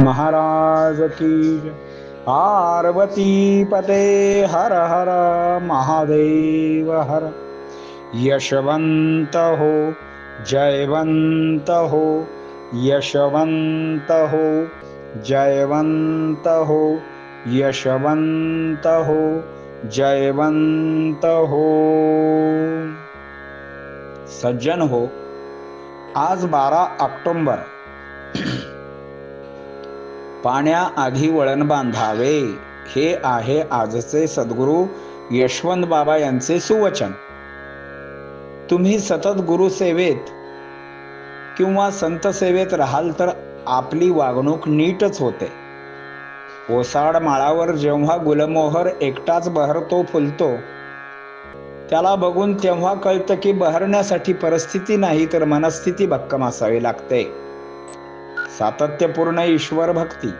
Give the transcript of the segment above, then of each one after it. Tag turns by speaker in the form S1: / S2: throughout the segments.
S1: महाराज की पार्वती पते हर हर महादेव हर। यशवंत हो जयवंत हो यशवंत हो जयवंत हो यशवंत हो जयवंत हो। सज्जन हो आज बारा ऑक्टोंबर। पाण्याआधी वळण बांधावे. हे आहे आजचे सद्गुरू यशवंत बाबा यांचे सुवचन. तुम्ही सतत गुरु सेवेत किंवा संत सेवेत राहाल तर आपली वागणूक नीटच होते. ओसाड माळावर जेव्हा गुलमोहर एकटाच बहरतो फुलतो त्याला बघून तेव्हा कळतं की बहरण्यासाठी परिस्थिती नाही तर मनस्थिती भक्कम असावी लागते. सातत्यपूर्ण ईश्वर भक्ती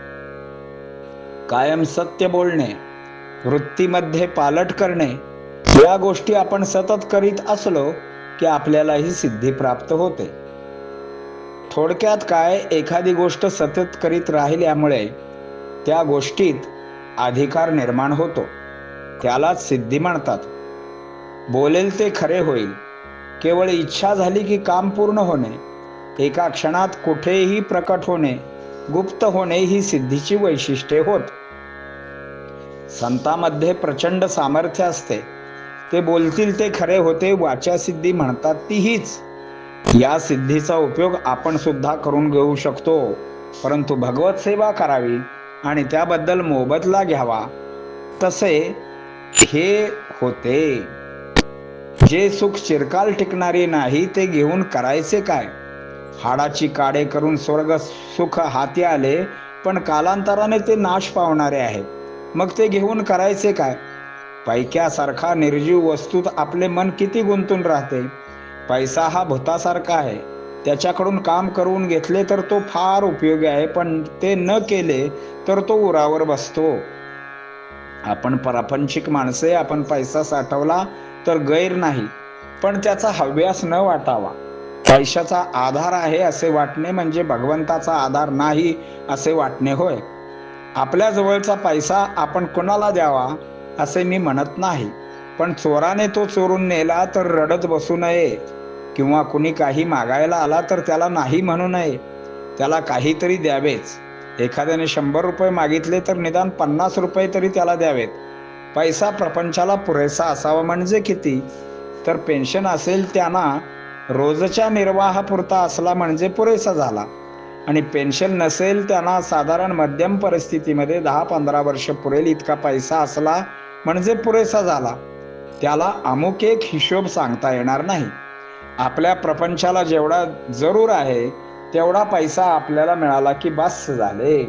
S1: कायम सत्य बोलणे वृत्तीमध्ये पालट करणे या गोष्टी आपण सतत करीत असलो की आपल्याला ही सिद्धी प्राप्त होते. थोडक्यात काय एखादी गोष्ट सतत करीत राहिल्यामुळे त्या गोष्टीत अधिकार निर्माण होतो. त्यालाच सिद्धी म्हणतात. बोलेल ते खरे होईल. केवळ इच्छा झाली की काम पूर्ण होणे एका क्षणात कुठेही प्रकट होणे गुप्त होणे ही सिद्धीची वैशिष्ट्ये होत. संतामध्ये प्रचंड सामर्थ्य असते. ते बोलतील ते खरे होते वाचा सिद्धी म्हणतात ती हीच या सिद्धीचा उपयोग आपण सुद्धा करून घेऊ शकतो. परंतु भगवत सेवा करावी आणि त्याबद्दल मोबदला घ्यावा. तसे हे होते. जे सुख चिरकाल टिकणारे नाही ते घेऊन करायचे काय? हाडाची काडे करून स्वर्ग सुख हाती आले पण कालांतराने ते नाश पावणारे आहे मग ते घेऊन करायचे काय? पैक्यासारखा निर्जीव वस्तूत आपले मन किती गुंतून राहते? पैसा हा भूतासारखा आहे. त्याच्याकडून काम करून घेतले तर तो फार उपयोगी आहे पण ते न केले तर तो उरावर बसतो. आपण प्रापंचिक माणसे आपण पैसा साठवला तर गैर नाही पण त्याचा हव्यास न वाटावा. पैशाचा आधार आहे असे वाटणे म्हणजे भगवंताचा आधार नाही असे वाटणे होय. आपल्या जवळचा पैसा आपण कोणाला द्यावा असे मी म्हणत नाही. पण चोराने तो चोरून नेला तर रडत बसू नये. किंवा कुणी काही मागायला आला तर त्याला नाही म्हणू नये. त्याला काहीतरी द्यावेच. एखाद्याने शंभर रुपये मागितले तर निदान पन्नास रुपये तरी त्याला द्यावेत. पैसा प्रपंचाला पुरेसा असावा म्हणजे किती? तर पेन्शन असेल त्यांना रोजच्या निर्वाहापुरता असला म्हणजे पुरेसा झाला. आणि पेन्शन नसेल त्यांना साधारण मध्यम परिस्थितीमध्ये दहा पंधरा वर्ष पुरेल इतका पैसा असला म्हणजे पुरेसा झाला. त्याला अमुक एक हिशोब सांगता येणार नाही. आपल्या प्रपंचाला जेवढा जरूर आहे तेवढा पैसा आपल्याला मिळाला की बस झाले.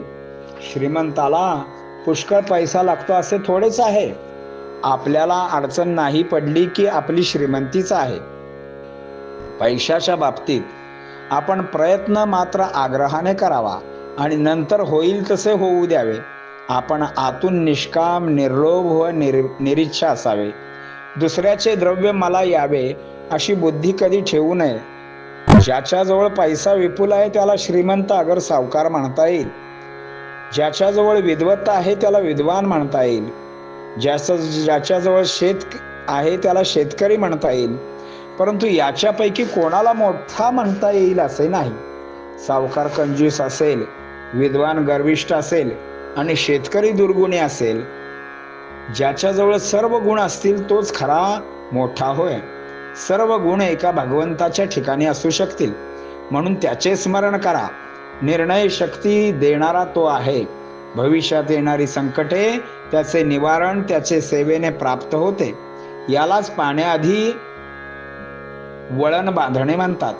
S1: श्रीमंताला पुष्कळ पैसा लागतो असे थोडेच आहे. आपल्याला अडचण नाही पडली की आपली श्रीमंतीच आहे. पैशाच्या बाबतीत आपण प्रयत्न मात्र आग्रहाने करावा आणि नंतर होईल तसे होऊ द्यावे. आपण आतून निष्काम निर्लोभ व निर निरीच्छा असावे. दुसऱ्याचे द्रव्य मला यावे अशी बुद्धी कधी ठेवू नये. ज्याच्याजवळ पैसा विपुल आहे त्याला श्रीमंत अगर सावकार म्हणता येईल. ज्याच्याजवळ विद्वत्ता आहे त्याला विद्वान म्हणता येईल. ज्याचं ज्याच्याजवळ शेत आहे त्याला शेतकरी म्हणता येईल. परंतु याच्यापैकी कोणाला मोठा म्हणता येईल असे नाही. सावकार कंजूस असेल विद्वान गर्विष्ठ असेल आणि शेतकरी दुर्गुणी असेल ज्याच्याजवळ सर्व गुण असतील तोच खरा मोठा होय. सर्व गुण एका भगवंताच्या ठिकाणी असू शकतील. म्हणून त्याचे स्मरण करा. निर्णय शक्ती देणारा तो आहे. भविष्यात येणारी संकटे त्याचे निवारण त्याचे सेवेने प्राप्त होते. यालाच पाण्याआधी वळण बांधणे म्हणतात.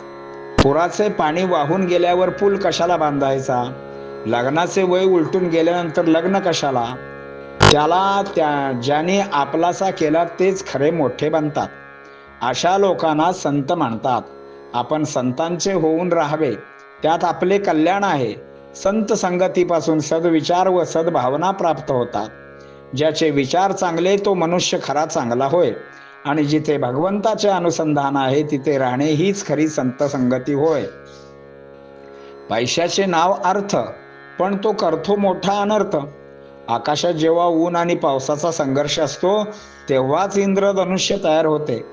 S1: पुराचे पाणी वाहून गेल्यावर पूल कशाला बांधायचा? लग्नाचे वय उलटून गेल्यानंतर लग्न कशाला? त्याला त्या ज्याने आपलासा केला तेच खरे मोठे बनतात. अशा लोकांना संत म्हणतात. आपण संतांचे होऊन राहावे. त्यात आपले कल्याण आहे. संत संगतीपासून सद्विचार व सद्भावना प्राप्त होतात. ज्याचे विचार चांगले तो मनुष्य खरा चांगला होय. आणि जिथे भगवंताचे अनुसंधान आहे तिथे राहणे हीच खरी संत संगती होय. पैशाचे नाव अर्थ पण तो करतो मोठा अनर्थ. आकाशात जेव्हा ऊन आणि पावसाचा संघर्ष असतो तेव्हाच इंद्रधनुष्य तयार होते.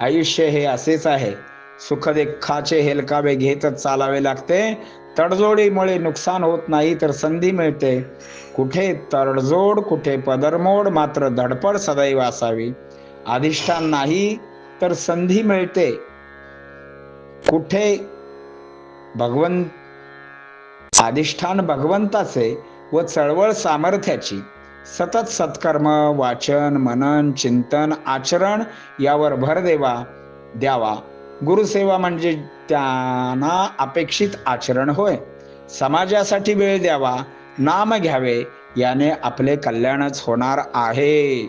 S1: आयुष्य हे असेच आहे. सुखदेखाचे हेलकावे घेतच चालावे लागते. तडजोडीमुळे नुकसान होत नाही तर संधी मिळते. कुठे तडजोड कुठे पदरमोड मात्र धडपड सदैव असावी. अधिष्ठान नाही तर संधी मिळते. कुठे? भगवंत अधिष्ठान भगवंताचे व चळवळ सामर्थ्याची. सतत सत्कर्म वाचन मनन चिंतन आचरण यावर भर देवा द्यावा. गुरुसेवा म्हणजे त्यांना अपेक्षित आचरण होय. समाजासाठी वेळ द्यावा. नाम घ्यावे. याने आपले कल्याणच होणार आहे.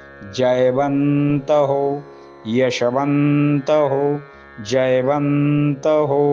S1: जयवन्त हो यशवन्त हो जयवन्त हो